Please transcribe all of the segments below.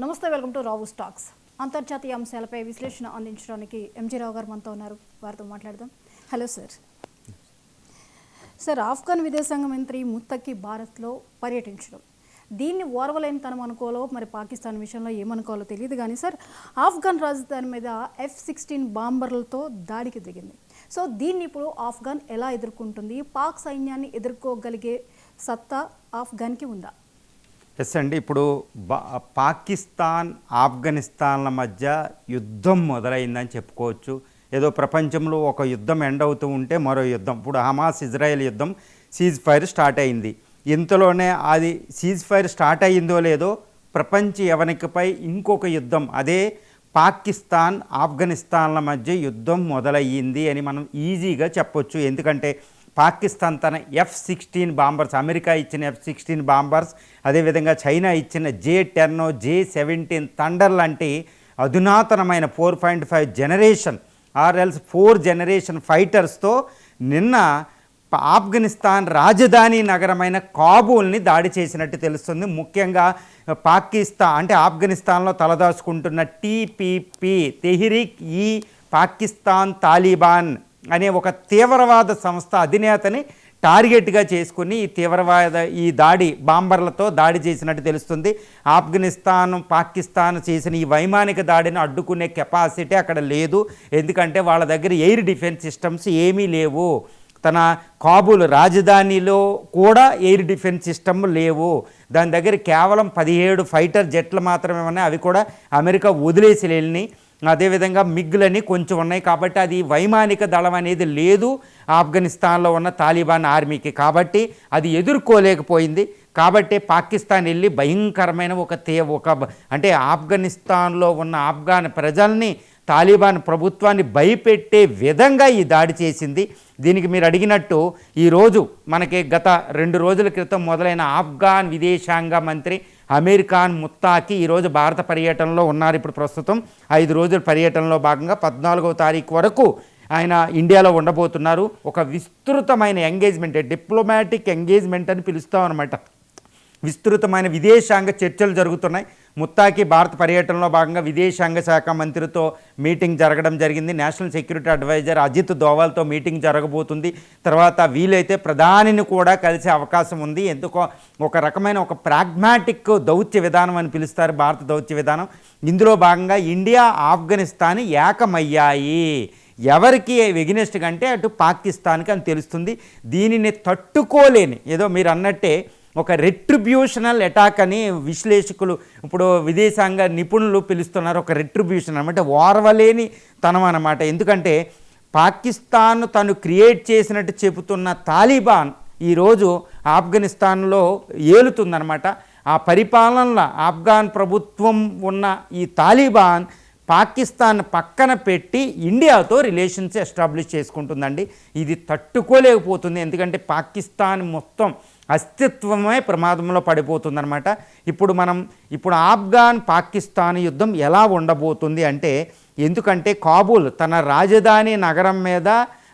నమస్తే welcome to Rao stocks. అంతర్జాతీయ అంశాలపై విశ్లేషణ అందించడానికి ఎంజీ రావు గారు మనతో ఉన్నారు. వారితో మాట్లాడదాం. Hello sir. సార్ ఆఫ్ఘన్ విదేశాంగ మంత్రి ముత్తకి భారత్లో పర్యటించడం. దీన్ని ఓర్వలేని తనం అనుకోలో మరి పాకిస్తాన్ విషయంలో ఏమనుకోవాలో తెలియదు కానీ సార్ ఆఫ్ఘన్ రాజధాని మీద ఎఫ్ సిక్స్టీన్ బాంబర్లతో దాడికి దిగింది. సో దీన్ని ఇప్పుడు ఆఫ్ఘన్ ఎలా ఎదుర్కొంటుంది? పాక్ సైన్యాన్ని ఎదుర్కోగలిగే సత్తా ఆఫ్ఘన్కి ఉందా? ఎస్ అండి ఇప్పుడు పాకిస్తాన్ ఆఫ్ఘనిస్తాన్ల మధ్య యుద్ధం మొదలైందని చెప్పుకోవచ్చు. ఏదో ప్రపంచంలో ఒక యుద్ధం ఎండ్ అవుతూ ఉంటే మరో యుద్ధం. ఇప్పుడు హమాస్ ఇజ్రాయెల్ యుద్ధం సీజ్ ఫైర్ స్టార్ట్ అయింది. ఇంతలోనే అది సీజ్ ఫైర్ స్టార్ట్ అయ్యిందో లేదో ప్రపంచ యవనికపై ఇంకొక యుద్ధం అదే పాకిస్తాన్ ఆఫ్ఘనిస్తాన్ల మధ్య యుద్ధం మొదలయ్యింది అని మనం ఈజీగా చెప్పొచ్చు. ఎందుకంటే పాకిస్తాన్ తన ఎఫ్ సిక్స్టీన్ బాంబర్స్ అమెరికా ఇచ్చిన ఎఫ్ సిక్స్టీన్ బాంబర్స్ అదేవిధంగా చైనా ఇచ్చిన J ten J seventeen thunder లాంటి అధునాతనమైన ఫోర్ పాయింట్ ఫైవ్ జనరేషన్ ఆర్ఎల్స్ ఫోర్ జనరేషన్ ఫైటర్స్తో నిన్న ఆఫ్ఘనిస్తాన్ రాజధాని నగరమైన కాబూల్ని దాడి చేసినట్టు తెలుస్తుంది. ముఖ్యంగా పాకిస్తాన్ అంటే ఆఫ్ఘనిస్తాన్లో తలదాచుకుంటున్న టీపీపీ తెహ్రీక్ ఈ పాకిస్తాన్ తాలిబాన్ అనే ఒక తీవ్రవాద సంస్థ అధినేతని టార్గెట్గా చేసుకుని ఈ తీవ్రవాద ఈ దాడి బాంబర్లతో దాడి చేసినట్టు తెలుస్తుంది. ఆఫ్ఘనిస్తాన్ పాకిస్తాన్ చేసిన ఈ వైమానిక దాడిని అడ్డుకునే కెపాసిటీ అక్కడ లేదు. ఎందుకంటే వాళ్ళ దగ్గర ఎయిర్ డిఫెన్స్ సిస్టమ్స్ ఏమీ లేవు. తన కాబూల్ రాజధానిలో కూడా ఎయిర్ డిఫెన్స్ సిస్టమ్ లేవు. దాని దగ్గర కేవలం పదిహేడు ఫైటర్ జెట్లు మాత్రమే ఉన్నాయి. అవి కూడా అమెరికా వదిలేసి వెళ్ళినాయి. అదేవిధంగా మిగ్గులని కొంచెం ఉన్నాయి కాబట్టి అది వైమానిక దళం అనేది లేదు. ఆఫ్ఘనిస్తాన్లో ఉన్న తాలిబాన్ ఆర్మీకి కాబట్టి అది ఎదుర్కోలేకపోయింది. కాబట్టి పాకిస్తాన్ వెళ్ళి భయంకరమైన ఒక తే ఒక అంటే ఆఫ్ఘనిస్తాన్లో ఉన్న ఆఫ్ఘాన్ ప్రజల్ని తాలిబాన్ ప్రభుత్వాన్ని భయపెట్టే విధంగా ఈ దాడి చేసింది. దీనికి మీరు అడిగినట్టు ఈరోజు మనకి గత రెండు రోజుల క్రితం మొదలైన ఆఫ్ఘాన్ విదేశాంగ మంత్రి అమీర్ ఖాన్ ముత్తాకి ఈరోజు భారత పర్యటనలో ఉన్నారు. ఇప్పుడు ప్రస్తుతం ఐదు రోజుల పర్యటనలో భాగంగా పద్నాలుగవ తారీఖు వరకు ఆయన ఇండియాలో ఉండబోతున్నారు. ఒక విస్తృతమైన ఎంగేజ్మెంట్ డిప్లొమాటిక్ ఎంగేజ్మెంట్ అని పిలుస్తాం అనమాట విస్తృతమైన విదేశాంగ చర్చలు జరుగుతున్నాయి. ముత్తాకి భారత పర్యటనలో భాగంగా విదేశాంగ శాఖ మంత్రితో మీటింగ్ జరగడం జరిగింది. నేషనల్ సెక్యూరిటీ అడ్వైజర్ అజిత్ దోవాల్తో మీటింగ్ జరగబోతుంది. తర్వాత వీలైతే ప్రధానిని కూడా కలిసే అవకాశం ఉంది. ఎందుకో ఒక రకమైన ఒక ప్రాగ్మాటిక్ దౌత్య విధానం అని పిలుస్తారు భారత దౌత్య విధానం. ఇందులో భాగంగా ఇండియా ఆఫ్ఘనిస్తాన్ ఏకమయ్యాయి. ఎవరికి ఎగినెస్ట్ కంటే అటు పాకిస్తాన్కి అని తెలుస్తుంది. దీనిని తట్టుకోలేని ఏదో మీరు అన్నట్టే ఒక రెట్రిబ్యూషనల్ అటాక్ అని విశ్లేషకులు ఇప్పుడు విదేశాంగ నిపుణులు పిలుస్తున్నారు. ఒక రెట్రిబ్యూషన్ అనమాట ఓర్వలేని తనం అనమాట. ఎందుకంటే పాకిస్తాన్ తను క్రియేట్ చేసినట్టు చెబుతున్న తాలిబాన్ ఈరోజు ఆఫ్ఘనిస్తాన్లో ఏలుతుందనమాట ఆ పరిపాలనలో ఆఫ్ఘాన్ ప్రభుత్వం ఉన్న ఈ తాలిబాన్ పాకిస్తాన్ పక్కన పెట్టి ఇండియాతో రిలేషన్స్ ఎస్టాబ్లిష్ చేసుకుంటుందండి. ఇది తట్టుకోలేకపోతుంది. ఎందుకంటే పాకిస్తాన్ మొత్తం అస్తిత్వమే ప్రమాదంలో పడిపోతుందన్నమాట. ఇప్పుడు మనం ఇప్పుడు ఆఫ్ఘాన్ పాకిస్తాన్ యుద్ధం ఎలా ఉండబోతుంది అంటే ఎందుకంటే కాబూల్ తన రాజధాని నగరం మీద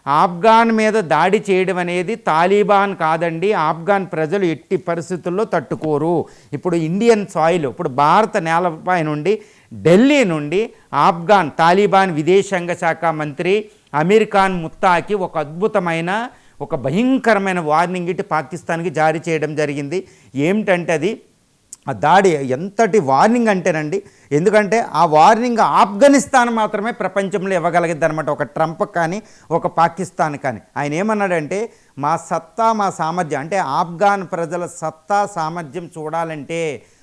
ఆఫ్ఘాన్ మీద దాడి చేయడం అనేది తాలిబాన్ కాదండి ఆఫ్ఘాన్ ప్రజలు ఎట్టి పరిస్థితుల్లో తట్టుకోరు. ఇప్పుడు ఇండియన్ సాయిల్ ఇప్పుడు భారత నేలపై నుండి ఢిల్లీ నుండి ఆఫ్ఘాన్ తాలిబాన్ విదేశాంగ శాఖ మంత్రి అమీర్ ఖాన్ ముత్తాకి ఒక అద్భుతమైన ఒక భయంకరమైన వార్నింగ్ ఇటు పాకిస్తాన్కి జారీ చేయడం జరిగింది. ఏమిటంటే అది ఆ దాడి ఎంతటి వార్నింగ్ అంటేనండి ఎందుకంటే ఆ వార్నింగ్ ఆఫ్ఘనిస్తాన్ మాత్రమే ప్రపంచంలో ఇవ్వగలిగింది అనమాట ఒక ట్రంప్ కానీ ఒక పాకిస్తాన్ కానీ. ఆయన ఏమన్నాడంటే మా సత్తా మా సామర్థ్యం అంటే ఆఫ్ఘాన్ ప్రజల సత్తా సామర్థ్యం చూడాలంటే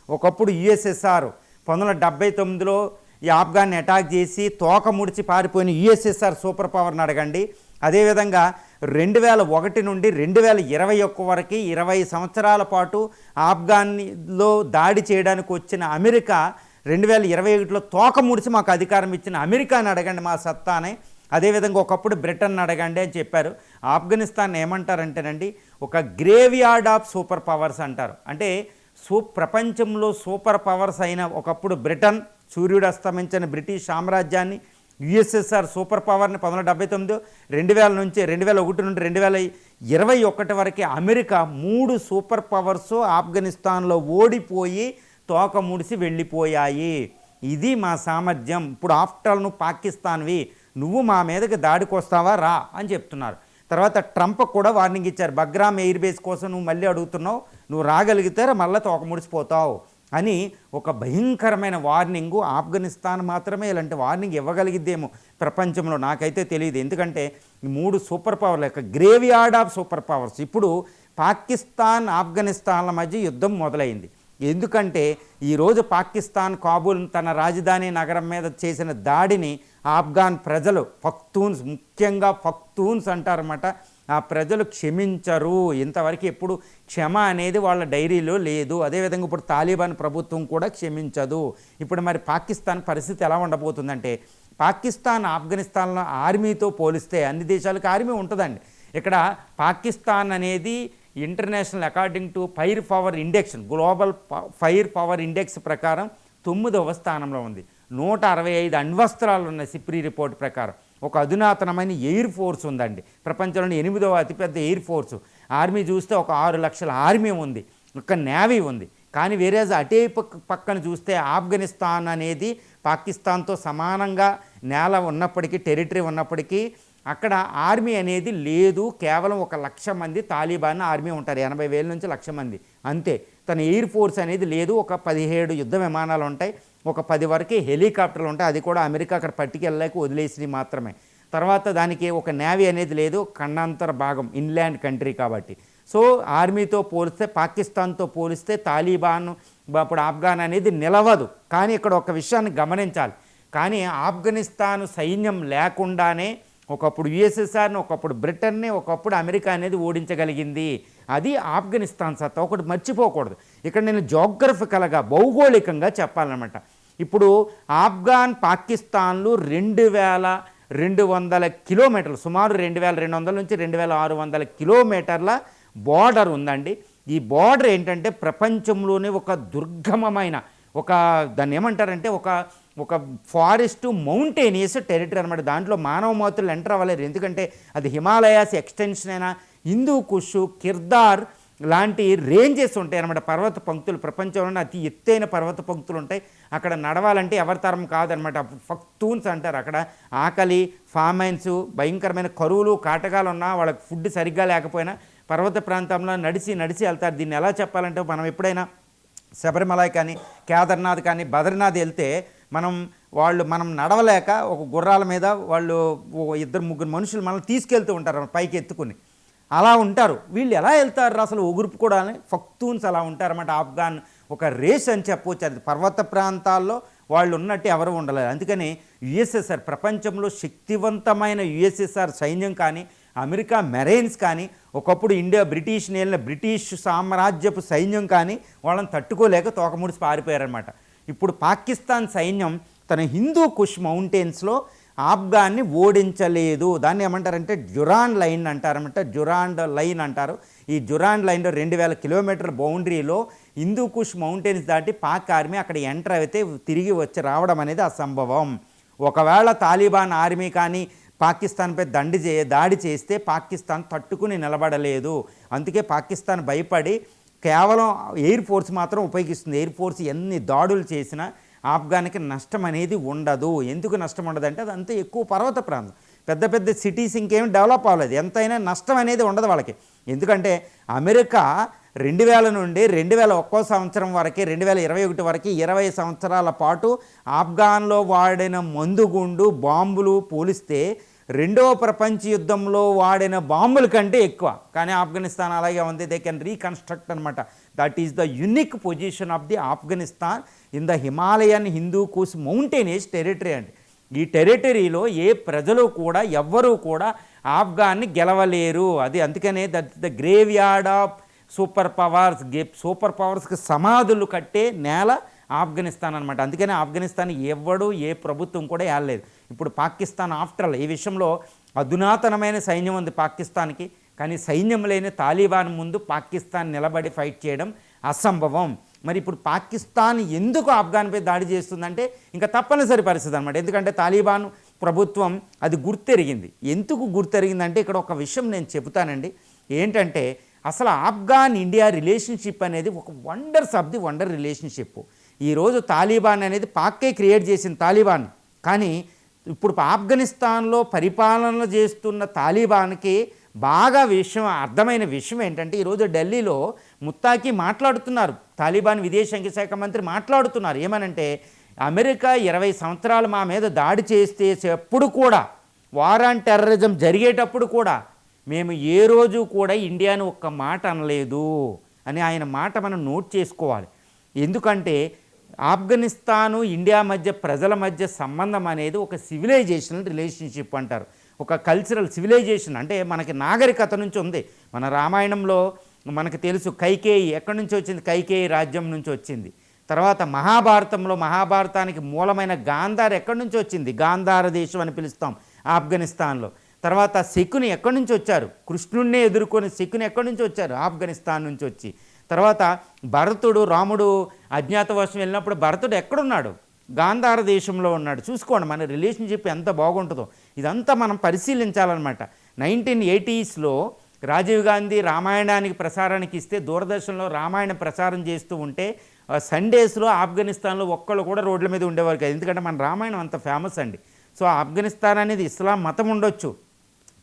ఒకప్పుడు యుఎస్ఎస్ఆర్ పంతొమ్మిది వందల డెబ్బై తొమ్మిదిలో ఈ ఆఫ్ఘాన్ని అటాక్ చేసి తోక ముడిచి పారిపోయిన యుఎస్ఎస్ఆర్ సూపర్ పవర్ని అడగండి. అదేవిధంగా రెండు వేల ఒకటి నుండి రెండు వేల ఇరవై ఒక్క వరకు ఇరవై సంవత్సరాల పాటు ఆఫ్ఘాన్లో దాడి చేయడానికి వచ్చిన అమెరికా రెండు వేల ఇరవై ఒకటిలో తోక ముడిచి మాకు అధికారం ఇచ్చిన అమెరికాని అడగండి మా సత్తానే. అదేవిధంగా ఒకప్పుడు బ్రిటన్ అడగండి అని చెప్పారు. ఆఫ్ఘనిస్తాన్ ఏమంటారంటేనండి ఒక గ్రేవ్యార్డ్ ఆఫ్ సూపర్ పవర్స్ అంటారు. అంటే సూ ప్రపంచంలో సూపర్ పవర్స్ అయిన ఒకప్పుడు బ్రిటన్ సూర్యుడు అస్తమించిన బ్రిటిష్ సామ్రాజ్యాన్ని యుఎస్ఎస్ఆర్ సూపర్ పవర్ని పంతొమ్మిది డెబ్బై తొమ్మిది రెండు వేల నుంచి రెండు వేల ఒకటి నుండి రెండు వేల ఇరవై ఒకటి వరకు అమెరికా మూడు సూపర్ పవర్స్ ఆఫ్ఘనిస్తాన్లో ఓడిపోయి తోక ముడిసి వెళ్ళిపోయాయి. ఇది మా సామర్థ్యం. ఇప్పుడు ఆఫ్టర్ నువ్వు పాకిస్తాన్వి నువ్వు మా మీదకి దాడికి వస్తావా రా అని చెప్తున్నారు. తర్వాత ట్రంప్ కూడా వార్నింగ్ ఇచ్చారు. బగ్రామ్ ఎయిర్ బేస్ కోసం నువ్వు మళ్ళీ అడుగుతున్నావు. నువ్వు రాగలిగితే మళ్ళీ తోక ముడిసిపోతావు. అని ఒక భయంకరమైన వార్నింగు ఆఫ్ఘనిస్తాన్ మాత్రమే ఇలాంటి వార్నింగ్ ఇవ్వగలిగిద్దేమో ప్రపంచంలో నాకైతే తెలియదు. ఎందుకంటే మూడు సూపర్ పవర్ల యొక్క graveyard of super powers. ఇప్పుడు పాకిస్తాన్ ఆఫ్ఘనిస్తాన్ల మధ్య యుద్ధం మొదలైంది. ఎందుకంటే ఈరోజు పాకిస్తాన్ కాబూల్ తన రాజధాని నగరం మీద చేసిన దాడిని ఆఫ్ఘాన్ ప్రజలు ఫక్తూన్స్ ముఖ్యంగా ఫక్తూన్స్ అంటారన్నమాట. ఆ ప్రజలు క్షమించరు. ఇంతవరకు ఎప్పుడు క్షమ అనేది వాళ్ళ డైరీలో లేదు. అదేవిధంగా ఇప్పుడు తాలిబాన్ ప్రభుత్వం కూడా క్షమించదు. ఇప్పుడు మరి పాకిస్తాన్ పరిస్థితి ఎలా ఉండబోతుందంటే పాకిస్తాన్ ఆఫ్ఘనిస్తాన్లో ఆర్మీతో పోలిస్తే అన్ని దేశాలకు ఆర్మీ ఉంటుందండి. ఇక్కడ పాకిస్తాన్ అనేది international according to fire power index global fire power index ప్రకారం తొమ్మిదవ స్థానంలో ఉంది. నూట అరవై ఐదు అణ్వస్త్రాలు ఉన్న సిప్రీ రిపోర్ట్ ప్రకారం. ఒక అధునాతనమైన ఎయిర్ ఫోర్స్ ఉందండి. ప్రపంచంలోని ఎనిమిదవ అతిపెద్ద ఎయిర్ ఫోర్సు. ఆర్మీ చూస్తే ఒక ఆరు లక్షల ఆర్మీ ఉంది. ఒక నేవీ ఉంది. కానీ వేరే అటే పక్క పక్కన చూస్తే ఆఫ్ఘనిస్తాన్ అనేది పాకిస్తాన్తో సమానంగా నేల ఉన్నప్పటికీ టెరిటరీ ఉన్నప్పటికీ అక్కడ ఆర్మీ అనేది లేదు. కేవలం ఒక లక్ష మంది తాలిబాన్ ఆర్మీ ఉంటారు. ఎనభై వేల నుంచి లక్ష మంది. అంతే. తన ఎయిర్ ఫోర్స్ అనేది లేదు. ఒక పదిహేడు యుద్ధ విమానాలు ఉంటాయి. ఒక పది వరకు హెలికాప్టర్లు ఉంటాయి. అది కూడా అమెరికా అక్కడ పట్టుకెళ్ళలేక వదిలేసినవి మాత్రమే. తర్వాత దానికి ఒక నేవీ అనేది లేదు ఖండాంతర భాగం ఇన్లాండ్ కంట్రీ కాబట్టి. సో ఆర్మీతో పోలిస్తే పాకిస్తాన్తో పోలిస్తే తాలిబాన్ ఇప్పుడు ఆఫ్ఘాన్ అనేది నిలవదు. కానీ ఇక్కడ ఒక విషయాన్ని గమనించాలి. కానీ ఆఫ్ఘనిస్తాన్ సైన్యం లేకుండానే ఒకప్పుడు యుఎస్ఎస్ఆర్ని ఒకప్పుడు బ్రిటన్ని ఒకప్పుడు అమెరికా అనేది ఓడించగలిగింది. అది ఆఫ్ఘనిస్తాన్ సత్తా. ఒకటి మర్చిపోకూడదు. ఇక్కడ నేను జోగ్రఫికల్గా భౌగోళికంగా చెప్పాలన్నమాట. ఇప్పుడు ఆఫ్ఘాన్ పాకిస్తాన్లు రెండు వేల రెండు వందల కిలోమీటర్లు సుమారు రెండు వేల రెండు వందల నుంచి రెండు వేల ఆరు వందల కిలోమీటర్ల బార్డర్ ఉందండి. ఈ బార్డర్ ఏంటంటే ప్రపంచంలోనే ఒక దుర్గమమైన ఒక దాన్ని ఏమంటారంటే ఒక ఒక ఫారెస్ట్ మౌంటేనియస్ టెరిటరీ అనమాట దాంట్లో మానవ మాతృలు ఎంటర్ అవ్వలేరు. ఎందుకంటే అది హిమాలయాస్ ఎక్స్టెన్షన్ అయినా హిందూ కుషు కిర్దార్ లాంటి రేంజెస్ ఉంటాయి అనమాట పర్వత పంక్తులు ప్రపంచంలోనే అతి ఎత్తైన పర్వత పంక్తులు ఉంటాయి. అక్కడ నడవాలంటే ఎవరి తరం కాదనమాట ఫక్తూన్స్ అంటారు అక్కడ. ఆకలి ఫామైన్స్ భయంకరమైన కరువులు కాటకాలు ఉన్నా వాళ్ళకి ఫుడ్ సరిగ్గా లేకపోయినా పర్వత ప్రాంతంలో నడిచి నడిచి వెళ్తారు. దీన్ని ఎలా చెప్పాలంటే మనం ఎప్పుడైనా శబరిమల కానీ కేదార్నాథ్ కానీ బద్రీనాథ్ వెళ్తే మనం వాళ్ళు మనం నడవలేక ఒక గుర్రాల మీద వాళ్ళు ఇద్దరు ముగ్గురు మనుషులు మనల్ని తీసుకెళ్తూ ఉంటారు. పైకి ఎత్తుకుని. అలా ఉంటారు. వీళ్ళు ఎలా వెళ్తారు అసలు? ఉగురుపు కూడా ఫక్తూన్స్ అలా ఉంటారన్నమాట. ఆఫ్ఘాన్ ఒక రేస్ అని చెప్పవచ్చు అది పర్వత ప్రాంతాల్లో వాళ్ళు ఉన్నట్టు ఎవరు ఉండలేదు. అందుకని యుఎస్ఎస్ఆర్ ప్రపంచంలో శక్తివంతమైన యుఎస్ఎస్ఆర్ సైన్యం కానీ అమెరికా మెరైన్స్ కానీ ఒకప్పుడు ఇండియా బ్రిటిష్ నేలిన బ్రిటిష్ సామ్రాజ్యపు సైన్యం కానీ వాళ్ళని తట్టుకోలేక తోకముడిసి పారిపోయారనమాట ఇప్పుడు పాకిస్తాన్ సైన్యం తన హిందూ కుష్ మౌంటైన్స్లో ఆఫ్ఘాన్ని ఓడించలేదు. దాన్ని ఏమంటారంటే జురాన్ లైన్ అంటారన్నమాట. జురాండ్ లైన్ అంటారు. ఈ జురాన్ లైన్లో రెండు వేల కిలోమీటర్ల బౌండరీలో హిందూకుష్ మౌంటైన్స్ దాటి పాక్ ఆర్మీ అక్కడ ఎంటర్ అయితే తిరిగి వచ్చి రావడం అనేది అసంభవం. ఒకవేళ తాలిబాన్ ఆర్మీ కానీ పాకిస్తాన్పై దండి చే దాడి చేస్తే పాకిస్తాన్ తట్టుకుని నిలబడలేదు. అందుకే పాకిస్తాన్ భయపడి కేవలం ఎయిర్ ఫోర్స్ మాత్రం ఉపయోగిస్తుంది. ఎయిర్ ఫోర్స్ ఎన్ని దాడులు చేసినా ఆఫ్ఘాన్కి నష్టం అనేది ఉండదు. ఎందుకు నష్టం ఉండదంటే అంత ఎక్కువ పర్వత ప్రాంతం. పెద్ద పెద్ద సిటీస్ ఇంకేం డెవలప్ అవ్వలేదు. ఎంతైనా నష్టం అనేది ఉండదు వాళ్ళకి. ఎందుకంటే అమెరికా రెండు వేల నుండి రెండు వేల ఒక్కో సంవత్సరం వరకే రెండు వేల ఇరవై ఒకటి వరకు ఇరవై సంవత్సరాల పాటు ఆఫ్ఘాన్లో వాడిన మందుగుండు బాంబులు పోలిస్తే రెండవ ప్రపంచ యుద్ధంలో వాడిన బాంబుల కంటే ఎక్కువ. కానీ ఆఫ్ఘనిస్తాన్ అలాగే ఉంది. దే కెన్ రీకన్స్ట్రక్ట్ అనమాట that is the unique position of the Afghanistan in the Himalayan Hindu Kush mountainous territory అండి. ఈ టెరిటరీలో ఏ ప్రజలు కూడా ఎవ్వరూ కూడా ఆఫ్ఘాన్ని గెలవలేరు. అది అందుకనే that the graveyard of super powers gay super పవర్స్కి సమాధులు కట్టే నేల ఆఫ్ఘనిస్తాన్ అనమాట అందుకనే ఆఫ్ఘనిస్తాన్ ఎవడు ఏ ప్రభుత్వం కూడా ఏలలేదు ఇప్పుడు పాకిస్తాన్ ఆఫ్టర్ ఈ విషయంలో అధునాతనమైన సైన్యం ఉంది పాకిస్తాన్కి. కానీ సైన్యం లేని తాలిబాన్ ముందు పాకిస్తాన్ నిలబడి ఫైట్ చేయడం అసంభవం. మరి ఇప్పుడు పాకిస్తాన్ ఎందుకు ఆఫ్ఘాన్పై దాడి చేస్తుందంటే ఇంకా తప్పనిసరి పరిస్థితి అనమాట ఎందుకంటే తాలిబాన్ ప్రభుత్వం అది గుర్తెరిగింది. ఎందుకు గుర్తెరిగిందంటే ఇక్కడ ఒక విషయం నేను చెబుతానండి. ఏంటంటే అసలు ఆఫ్ఘాన్ ఇండియా రిలేషన్షిప్ అనేది ఒక wonders of the wonder relationship. ఈరోజు తాలిబాన్ అనేది పాక్కే క్రియేట్ చేసింది తాలిబాన్. కానీ ఇప్పుడు ఆఫ్ఘనిస్తాన్లో పరిపాలన చేస్తున్న తాలిబాన్కి బాగా విషయం అర్థమైన విషయం ఏంటంటే ఈరోజు ఢిల్లీలో ముత్తాకి మాట్లాడుతున్నారు. తాలిబాన్ విదేశాంగ శాఖ మంత్రి మాట్లాడుతున్నారు. ఏమనంటే అమెరికా ఇరవై సంవత్సరాలు మా మీద దాడి చేస్తే కూడా వార్ ఆన్ టెర్రరిజం జరిగేటప్పుడు కూడా మేము ఏ రోజు కూడా ఇండియాను ఒక్క మాట అనలేదు అని ఆయన మాట మనం నోట్ చేసుకోవాలి. ఎందుకంటే ఆఫ్ఘనిస్తాను ఇండియా మధ్య ప్రజల మధ్య సంబంధం అనేది ఒక సివిలైజేషనల్ రిలేషన్షిప్ అంటారు. ఒక కల్చరల్ సివిలైజేషన్ అంటే మనకి నాగరికత నుంచి ఉంది. మన రామాయణంలో మనకు తెలుసు కైకేయి ఎక్కడి నుంచి వచ్చింది? కైకేయి రాజ్యం నుంచి వచ్చింది. తర్వాత మహాభారతంలో మహాభారతానికి మూలమైన గాంధార్ ఎక్కడి నుంచి వచ్చింది? గాంధార దేశం అని పిలుస్తాం ఆఫ్ఘనిస్తాన్లో. తర్వాత శకుని ఎక్కడి నుంచి వచ్చారు? కృష్ణుణ్ణే ఎదుర్కొని శకుని ఎక్కడి నుంచి వచ్చారు? ఆఫ్ఘనిస్తాన్ నుంచి వచ్చి. తర్వాత భరతుడు రాముడు అజ్ఞాతవాసం వెళ్ళినప్పుడు భరతుడు ఎక్కడున్నాడు? గాంధార దేశంలో ఉన్నాడు. చూసుకోండి మన రిలేషన్షిప్ ఎంత బాగుంటుందో. ఇదంతా మనం పరిశీలించాలన్నమాట. నైన్టీన్ ఎయిటీస్లో రాజీవ్ గాంధీ రామాయణానికి ప్రసారానికి ఇస్తే దూరదర్శన్లో రామాయణ ప్రసారం చేస్తూ ఉంటే సండేస్లో ఆఫ్ఘనిస్తాన్లో ఒక్కళ్ళు కూడా రోడ్ల మీద ఉండేవారు కాదు. ఎందుకంటే మన రామాయణం అంత ఫేమస్ అండి. సో ఆఫ్ఘనిస్తాన్ అనేది ఇస్లాం మతం ఉండొచ్చు.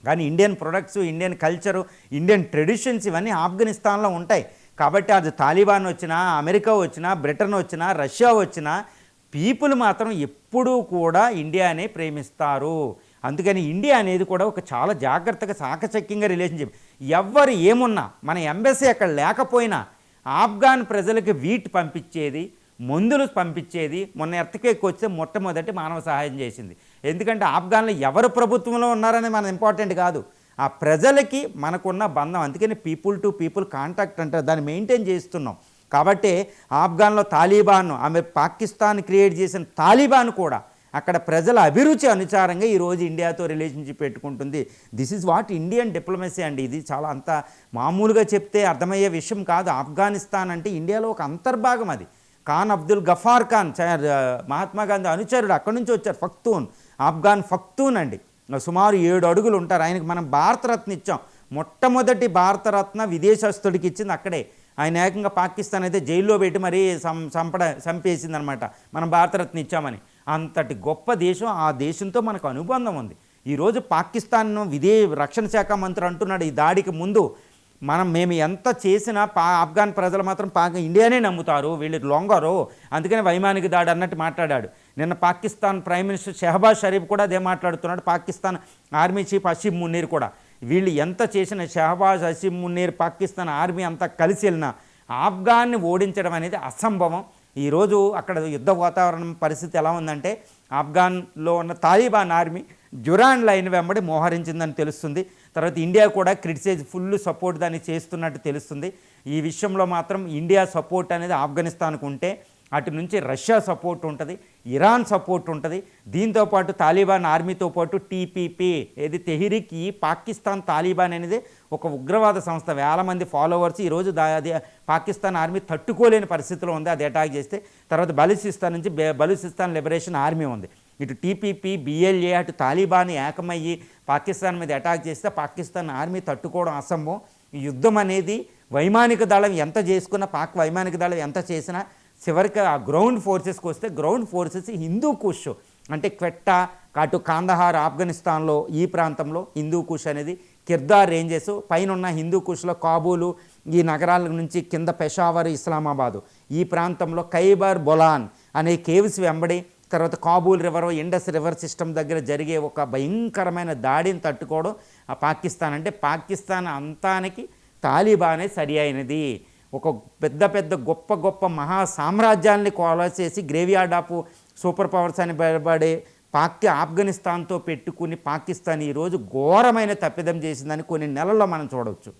కానీ Indian products Indian culture Indian traditions ఇవన్నీ ఆఫ్ఘనిస్తాన్లో ఉంటాయి. కాబట్టి అది తాలిబాన్ వచ్చినా అమెరికా వచ్చినా బ్రిటన్ వచ్చినా రష్యా వచ్చినా పీపుల్ మాత్రం ఎప్పుడూ కూడా ఇండియానే ప్రేమిస్తారు. అందుకని ఇండియా అనేది కూడా ఒక చాలా జాగ్రత్తగా సాకచక్యంగా రిలేషన్షిప్ ఎవ్వరు ఏమున్నా మన ఎంబసీ అక్కడ లేకపోయినా ఆఫ్ఘాన్ ప్రజలకు వీట్ పంపించేది మందులు పంపించేది మొన్న ఎర్తకేక్ వస్తే మొట్టమొదటి మానవ సహాయం చేసింది. ఎందుకంటే ఆఫ్ఘాన్లో ఎవరు ప్రభుత్వంలో ఉన్నారని మన ఇంపార్టెంట్ కాదు. ఆ ప్రజలకి మనకున్న బంధం అందుకని పీపుల్ టు పీపుల్ కాంటాక్ట్ అంటారు. దాన్ని మెయింటైన్ చేస్తున్నాం కాబట్టి ఆఫ్ఘాన్లో తాలిబాన్ ఆమె పాకిస్తాన్ క్రియేట్ చేసిన తాలిబాన్ కూడా అక్కడ ప్రజల అభిరుచి అనుసారంగా ఈరోజు ఇండియాతో రిలేషన్షిప్ పెట్టుకుంటుంది. This is what Indian diplomacy అండి. ఇది చాలా అంత మామూలుగా చెప్తే అర్థమయ్యే విషయం కాదు. ఆఫ్ఘనిస్తాన్ అంటే ఇండియాలో ఒక అంతర్భాగం అది. ఖాన్ అబ్దుల్ గఫార్ ఖాన్ మహాత్మా గాంధీ అనుచరుడు అక్కడి నుంచి వచ్చారు. ఫక్తూన్ ఆఫ్ఘాన్ ఫక్తూన్ అండి. సుమారు ఏడు అడుగులు ఉంటారు. ఆయనకి మనం భారతరత్న ఇచ్చాం. మొట్టమొదటి భారతరత్న విదేశస్తుడికి ఇచ్చింది అక్కడే. ఆయన ఏకంగా పాకిస్తాన్ అయితే జైల్లో పెట్టి మరీ సం చంపడ చంపేసిందనమాట. మనం భారతరత్న ఇచ్చామని. అంతటి గొప్ప దేశం ఆ దేశంతో మనకు అనుబంధం ఉంది. ఈరోజు పాకిస్తాన్ విదే రక్షణ శాఖ మంత్రి అంటున్నాడు ఈ దాడికి ముందు మనం మేము ఎంత చేసినా పా ఆఫ్ఘాన్ ప్రజలు మాత్రం పాక ఇండియానే నమ్ముతారు వీళ్ళు లొంగరు అందుకని వైమానిక దాడి అన్నట్టు మాట్లాడాడు. నిన్న పాకిస్తాన్ ప్రైమ్ మినిస్టర్ షహబాజ్ షరీఫ్ కూడా అదే మాట్లాడుతున్నాడు పాకిస్తాన్ ఆర్మీ చీఫ్ అసీమ్ మున్నీర్ కూడా. వీళ్ళు ఎంత చేసిన షహబాజ్ అసీమ్ మున్నీర్ పాకిస్తాన్ ఆర్మీ అంతా కలిసి వెళ్ళినా ఆఫ్ఘాన్ని ఓడించడం అనేది అసంభవం. ఈరోజు అక్కడ యుద్ధ వాతావరణం పరిస్థితి ఎలా ఉందంటే ఆఫ్ఘాన్లో ఉన్న తాలిబాన్ ఆర్మీ జురాన్ లైన్ వెంబడి మోహరించిందని తెలుస్తుంది. తర్వాత ఇండియా కూడా క్రిటిసైజ్ ఫుల్ సపోర్ట్ దాన్ని చేస్తున్నట్టు తెలుస్తుంది. ఈ విషయంలో మాత్రం ఇండియా సపోర్ట్ అనేది ఆఫ్ఘనిస్తాన్కు ఉంటే అటు నుంచి రష్యా సపోర్ట్ ఉంటుంది. ఇరాన్ సపోర్ట్ ఉంటుంది. దీంతోపాటు తాలిబాన్ ఆర్మీతో పాటు టీపీపీ ఏది తెహ్రిక్ ఈ పాకిస్తాన్ తాలిబాన్ అనేది ఒక ఉగ్రవాద సంస్థ. వేల మంది ఫాలోవర్స్ ఈరోజు దా అది పాకిస్తాన్ ఆర్మీ తట్టుకోలేని పరిస్థితిలో ఉంది. అది అటాక్ చేస్తే తర్వాత బలూచిస్తాన్ నుంచి బలుచిస్తాన్ బలూచిస్తాన్ లిబరేషన్ ఆర్మీ ఉంది. ఇటు టీపీపీ బిఎల్ఏ అటు తాలిబాన్ ఏకమయ్యి పాకిస్తాన్ మీద అటాక్ చేస్తే పాకిస్తాన్ ఆర్మీ తట్టుకోవడం అసంభవం. ఈ యుద్ధం అనేది వైమానిక దళం ఎంత చేసుకున్నా పాక్ వైమానిక దళం ఎంత చేసినా చివరికి ఆ గ్రౌండ్ ఫోర్సెస్కి వస్తే గ్రౌండ్ ఫోర్సెస్ హిందూ కుష్. అంటే క్వెట్టా అటు కాందహార్ ఆఫ్ఘనిస్తాన్లో ఈ ప్రాంతంలో హిందూ కుష్ అనేది కిర్దార్ రేంజెస్. పైన ఉన్న హిందూ కుష్లో కాబూలు ఈ నగరాల నుంచి కింద పెషావర్ ఇస్లామాబాదు. ఈ ప్రాంతంలో ఖైబర్ బొలాన్ అనే కేవ్స్ వెంబడి తర్వాత Kabul river Indus river system దగ్గర జరిగే ఒక భయంకరమైన దాడిని తట్టుకోవడం ఆ పాకిస్తాన్. అంటే పాకిస్తాన్ అంతానికి తాలిబానే సరి అయినది. ఒక పెద్ద పెద్ద గొప్ప గొప్ప మహా సామ్రాజ్యాల్ని కోలా చేసి గ్రేవియార్డ్ ఆఫ్ సూపర్ పవర్స్ అని పిలబడే పాక్య ఆఫ్ఘనిస్తాన్తో పెట్టుకుని పాకిస్తాన్ ఈరోజు ఘోరమైన తప్పిదం చేసిందని కొన్ని నెలల్లో మనం చూడవచ్చు